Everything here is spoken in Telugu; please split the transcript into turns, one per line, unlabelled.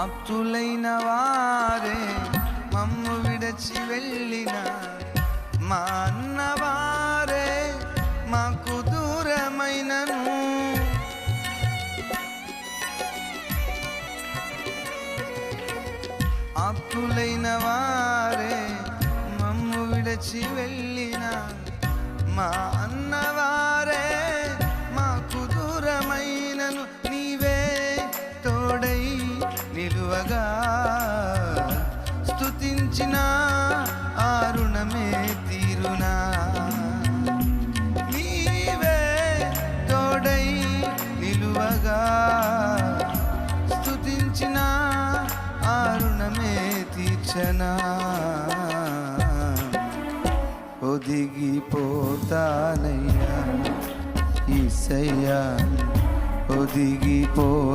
ఆప్తులైన వారే మమ్ము విడచి వెళ్ళిన మా అన్నవారే మాకు దూరమైనను. ఆప్తులైన వారే మమ్ము విడచి వెళ్ళిన మా అన్నవారే ఇచ్చిన ఆ రుణమే తీరునా? నీవే తోడై నిలువగా స్థుతించిన ఆ రుణమే తీర్చనా? ఒదిగిపోతానయ్యా ఈసయ్యా ఒదిగిపోతానయ్యా.